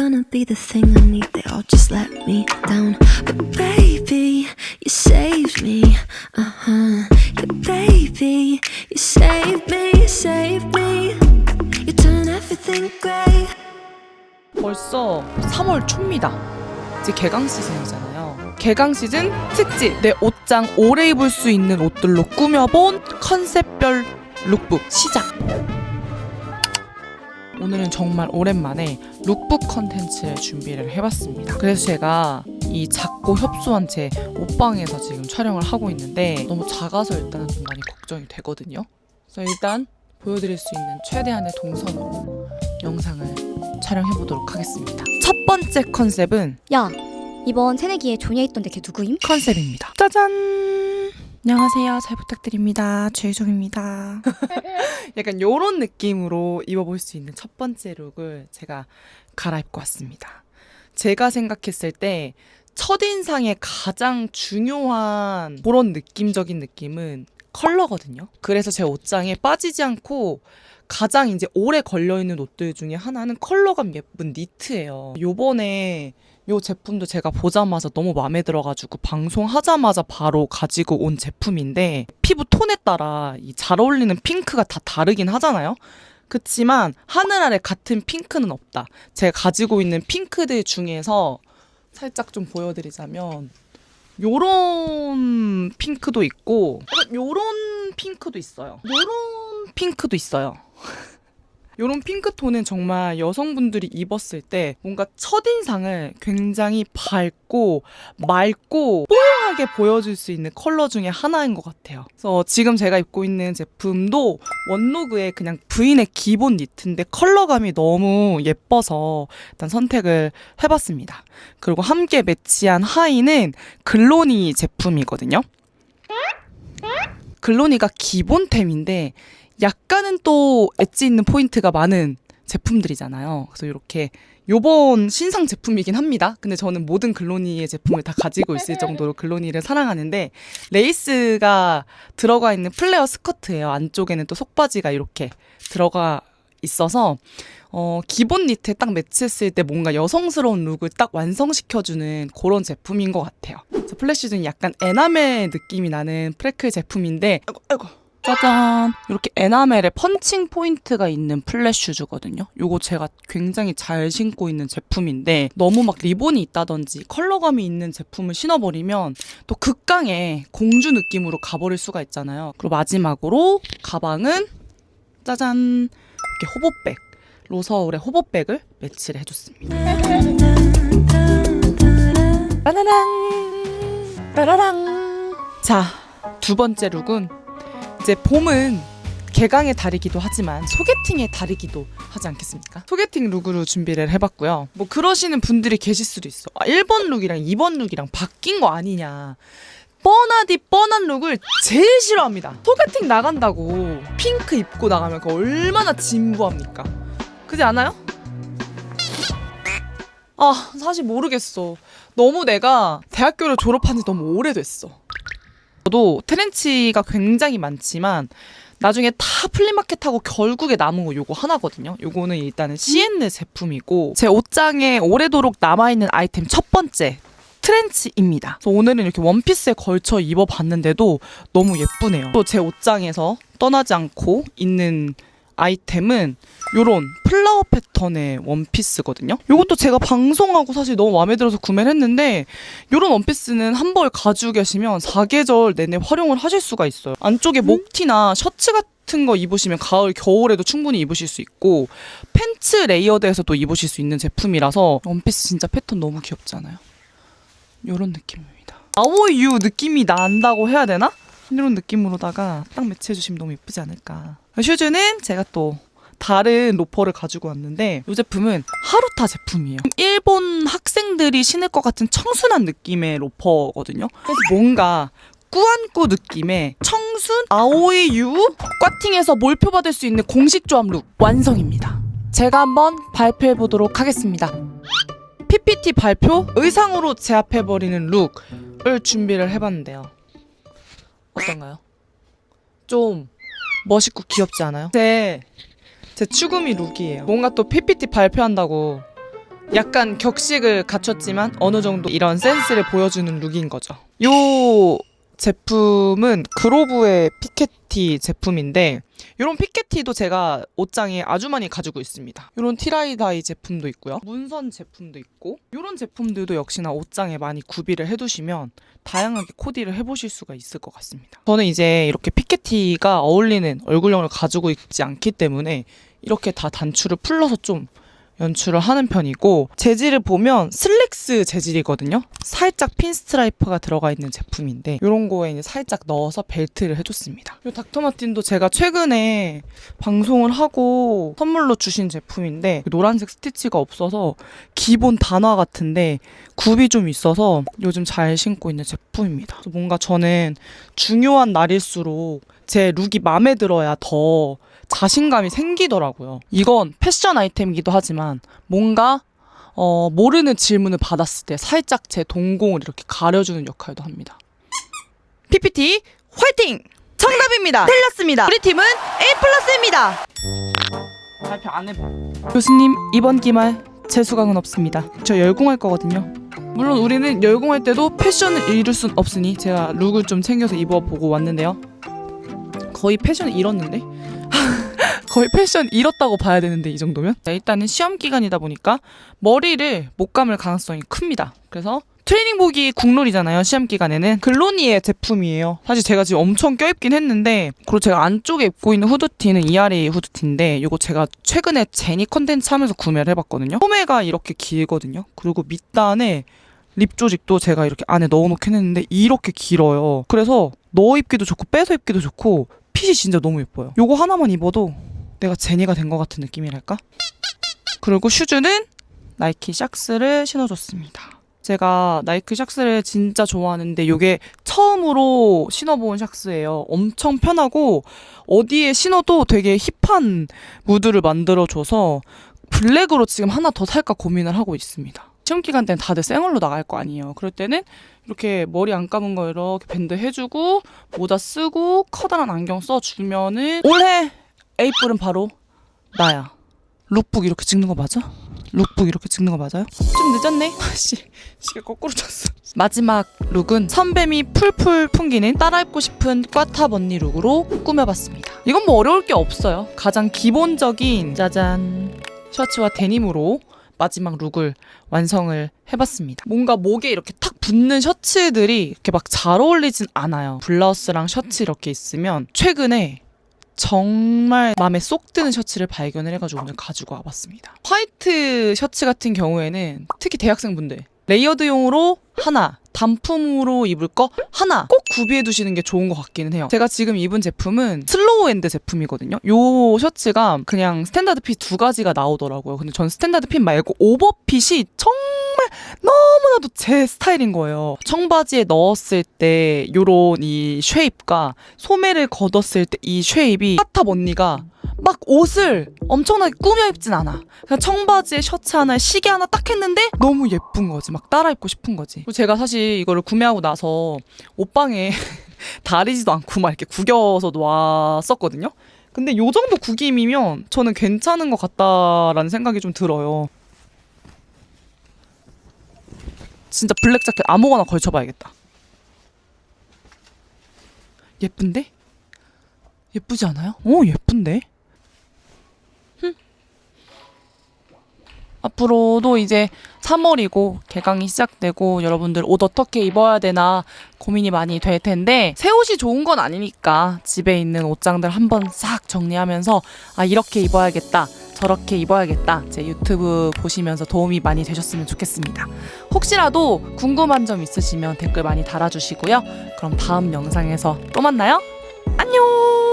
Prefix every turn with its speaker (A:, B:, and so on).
A: gonna be the thing I need. They all just let me down. But baby, you saved me. Uh huh. Yeah, baby, you saved me, you saved me. You turn everything grey.
B: 벌써 3월 초입니다. 이제 개강 시즌이잖아요. 개강 시즌 특집 내 옷장 오래 입을 수 있는 옷들로 꾸며본 컨셉별 룩북 시작. 오늘은 정말 오랜만에 룩북 컨텐츠를 준비를 해봤습니다. 그래서 제가 이 작고 협소한 제 옷방에서 지금 촬영을 하고 있는데 너무 작아서 일단은 좀 많이 걱정이 되거든요. 그래서 일단 보여드릴 수 있는 최대한의 동선으로 영상을 촬영해 보도록 하겠습니다. 첫 번째 컨셉은
C: 야 이번 새내기에 조니아 있던데 걔 누구임?
B: 컨셉입니다. 짜잔. 안녕하세요. 잘 부탁드립니다. 최유정입니다. 약간 요런 느낌으로 입어볼 수 있는 첫 번째 룩을 제가 갈아입고 왔습니다. 제가 생각했을 때 첫인상에 가장 중요한 그런 느낌적인 느낌은 컬러거든요. 그래서 제 옷장에 빠지지 않고 가장 이제 오래 걸려있는 옷들 중에 하나는 컬러감 예쁜 니트예요. 요번에 요 제품도 제가 보자마자 너무 마음에 들어가지고 방송하자마자 바로 가지고 온 제품인데 피부 톤에 따라 이 잘 어울리는 핑크가 다 다르긴 하잖아요. 그치만 하늘 아래 같은 핑크는 없다. 제가 가지고 있는 핑크들 중에서 살짝 좀 보여드리자면 요런 핑크도 있고 요런 핑크도 있어요. 요런 핑크도 있어요. 요런 핑크톤은 정말 여성분들이 입었을 때 뭔가 첫인상을 굉장히 밝고 맑고 뽀용하게 보여줄 수 있는 컬러 중에 하나인 것 같아요. 그래서 지금 제가 입고 있는 제품도 원로그의 그냥 부인의 기본 니트인데 컬러감이 너무 예뻐서 일단 선택을 해봤습니다. 그리고 함께 매치한 하의는 글로니 제품이거든요. 글로니가 기본템인데 약간은 또 엣지 있는 포인트가 많은 제품들이잖아요. 그래서 이렇게 요번 신상 제품이긴 합니다. 근데 저는 모든 글로니의 제품을 다 가지고 있을 정도로 글로니를 사랑하는데 레이스가 들어가 있는 플레어 스커트예요. 안쪽에는 또 속바지가 이렇게 들어가 있어서 어, 기본 니트에 딱 매치했을 때 뭔가 여성스러운 룩을 딱 완성시켜주는 그런 제품인 것 같아요. 그래서 플래시는 약간 에나멜 느낌이 나는 프레클 제품인데 아이고 아이고 짜잔. 이렇게 에나멜에 펀칭 포인트가 있는 플랫 슈즈거든요. 요거 제가 굉장히 잘 신고 있는 제품인데 너무 막 리본이 있다든지 컬러감이 있는 제품을 신어버리면 또 극강의 공주 느낌으로 가버릴 수가 있잖아요. 그리고 마지막으로 가방은 짜잔. 이렇게 호보백 로서울의 호보백을 매치를 해줬습니다. 따라랑! 따라랑! 자두 번째 룩은 이제 봄은 개강의 달이기도 하지만 소개팅의 달이기도 하지 않겠습니까? 소개팅 룩으로 준비를 해봤고요. 뭐 그러시는 분들이 계실 수도 있어. 아, 1번 룩이랑 2번 룩이랑 바뀐 거 아니냐. 뻔하디 뻔한 룩을 제일 싫어합니다. 소개팅 나간다고 핑크 입고 나가면 그 얼마나 진부합니까? 그지 않아요? 아 사실 모르겠어. 너무 내가 대학교를 졸업한 지 너무 오래됐어. 저도 트렌치가 굉장히 많지만 나중에 다 플리마켓하고 결국에 남은 거 요거 하나거든요. 요거는 일단은 CN 제품이고 제 옷장에 오래도록 남아있는 아이템 첫 번째 트렌치입니다. 그래서 오늘은 이렇게 원피스에 걸쳐 입어봤는데도 너무 예쁘네요. 또 제 옷장에서 떠나지 않고 있는 아이템은 요런 플라워 패턴의 원피스거든요. 요것도 제가 방송하고 사실 너무 마음에 들어서 구매를 했는데 요런 원피스는 한 벌 가지고 계시면 사계절 내내 활용을 하실 수가 있어요. 안쪽에 목티나 셔츠 같은 거 입으시면 가을, 겨울에도 충분히 입으실 수 있고 팬츠 레이어드에서도 입으실 수 있는 제품이라서 원피스 진짜 패턴 너무 귀엽지 않아요? 요런 느낌입니다. 아오유 느낌이 난다고 해야 되나? 이런 느낌으로다가 딱 매치해주시면 너무 예쁘지 않을까. 슈즈는 제가 또 다른 로퍼를 가지고 왔는데 이 제품은 하루타 제품이에요. 일본 학생들이 신을 것 같은 청순한 느낌의 로퍼거든요. 그래서 뭔가 꾸안꾸 느낌의 청순 아오이 유 꽈팅에서 몰표 받을 수 있는 공식 조합 룩 완성입니다. 제가 한번 발표해 보도록 하겠습니다. PPT 발표 의상으로 제압해 버리는 룩을 준비를 해봤는데요. 어떤가요? 좀 멋있고 귀엽지 않아요? 제, 제 추구미 룩이에요. 뭔가 또 PPT 발표한다고 약간 격식을 갖췄지만 어느 정도 이런 센스를 보여주는 룩인 거죠. 요 제품은 그로브의 피케티 제품인데 이런 피케티도 제가 옷장에 아주 많이 가지고 있습니다. 이런 티라이다이 제품도 있고요. 문선 제품도 있고 이런 제품들도 역시나 옷장에 많이 구비를 해두시면 다양하게 코디를 해보실 수가 있을 것 같습니다. 저는 이제 이렇게 피케티가 어울리는 얼굴형을 가지고 있지 않기 때문에 이렇게 다 단추를 풀러서 좀 연출을 하는 편이고 재질을 보면 슬랙스 재질이거든요. 살짝 핀 스트라이프가 들어가 있는 제품인데 이런 거에 이제 살짝 넣어서 벨트를 해줬습니다. 이 닥터마틴도 제가 최근에 방송을 하고 선물로 주신 제품인데 노란색 스티치가 없어서 기본 단화 같은데 굽이 좀 있어서 요즘 잘 신고 있는 제품입니다. 뭔가 저는 중요한 날일수록 제 룩이 마음에 들어야 더 자신감이 생기더라고요. 이건 패션 아이템이기도 하지만 뭔가 어, 모르는 질문을 받았을 때 살짝 제 동공을 이렇게 가려주는 역할도 합니다. PPT 화이팅! 정답입니다. 틀렸습니다. 우리 팀은 A 플러스입니다. 발표 안 해봐. 교수님 이번 기말 재수강은 없습니다. 저 열공할 거거든요. 물론 우리는 열공할 때도 패션을 잃을 순 없으니 제가 룩을 좀 챙겨서 입어보고 왔는데요. 거의 패션을 잃었는데? 거의 패션 잃었다고 봐야 되는데 이 정도면? 자, 일단은 시험 기간이다 보니까 머리를 못 감을 가능성이 큽니다. 그래서 트레이닝복이 국룰이잖아요 시험 기간에는. 글로니의 제품이에요. 사실 제가 지금 엄청 껴입긴 했는데 그리고 제가 안쪽에 입고 있는 후드티는 이아리 후드티인데 이거 제가 최근에 제니 컨텐츠 하면서 구매를 해봤거든요. 소매가 이렇게 길거든요. 그리고 밑단에 립 조직도 제가 이렇게 안에 넣어놓긴 했는데 이렇게 길어요. 그래서 넣어 입기도 좋고 빼서 입기도 좋고 핏이 진짜 너무 예뻐요 요거 하나만 입어도 내가 제니가 된 것 같은 느낌이랄까? 그리고 슈즈는 나이키 샥스를 신어줬습니다. 제가 나이키 샥스를 진짜 좋아하는데 이게 처음으로 신어본 샥스예요. 엄청 편하고 어디에 신어도 되게 힙한 무드를 만들어줘서 블랙으로 지금 하나 더 살까 고민을 하고 있습니다. 시험 기간 때는 다들 생얼로 나갈 거 아니에요. 그럴 때는 이렇게 머리 안 감은 거 이렇게 밴드 해주고 모자 쓰고 커다란 안경 써주면은 올해 에이플은 바로 나야. 룩북 이렇게 찍는 거 맞아? 룩북 이렇게 찍는 거 맞아요? 좀 늦었네. 아씨, 시계 거꾸로 쳤어. 마지막 룩은 선뱀이 풀풀 풍기는 따라 입고 싶은 꽈탑 언니 룩으로 꾸며봤습니다. 이건 뭐 어려울 게 없어요. 가장 기본적인 짜잔 셔츠와 데님으로 마지막 룩을 완성을 해봤습니다. 뭔가 목에 이렇게 탁 붙는 셔츠들이 이렇게 막 잘 어울리진 않아요. 블라우스랑 셔츠 이렇게 있으면 최근에 정말 마음에 쏙 드는 셔츠를 발견을 해가지고 오늘 가지고 와봤습니다. 화이트 셔츠 같은 경우에는 특히 대학생분들 레이어드용으로 하나, 단품으로 입을 거 하나 꼭 구비해 두시는 게 좋은 것 같기는 해요. 제가 지금 입은 제품은 슬로우 엔드 제품이거든요. 요 셔츠가 그냥 스탠다드 핏 두 가지가 나오더라고요. 근데 전 스탠다드 핏 말고 오버핏이 정말 너무나도 제 스타일인 거예요. 청바지에 넣었을 때 요런 이 쉐입과 소매를 걷었을 때 이 쉐입이 핫탑 언니가 막 옷을 엄청나게 꾸며 입진 않아. 그냥 청바지에 셔츠 하나에 시계 하나 딱 했는데 너무 예쁜 거지. 막 따라 입고 싶은 거지. 제가 사실 이거를 구매하고 나서 옷방에 다리지도 않고 막 이렇게 구겨서 놨었거든요. 근데 요 정도 구김이면 저는 괜찮은 것 같다라는 생각이 좀 들어요. 진짜 블랙 자켓 아무거나 걸쳐봐야겠다. 예쁜데? 예쁘지 않아요? 오 예쁜데? 앞으로도 이제 3월이고 개강이 시작되고 여러분들 옷 어떻게 입어야 되나 고민이 많이 될 텐데 새 옷이 좋은 건 아니니까 집에 있는 옷장들 한번 싹 정리하면서 아 이렇게 입어야겠다 저렇게 입어야겠다 제 유튜브 보시면서 도움이 많이 되셨으면 좋겠습니다. 혹시라도 궁금한 점 있으시면 댓글 많이 달아주시고요. 그럼 다음 영상에서 또 만나요. 안녕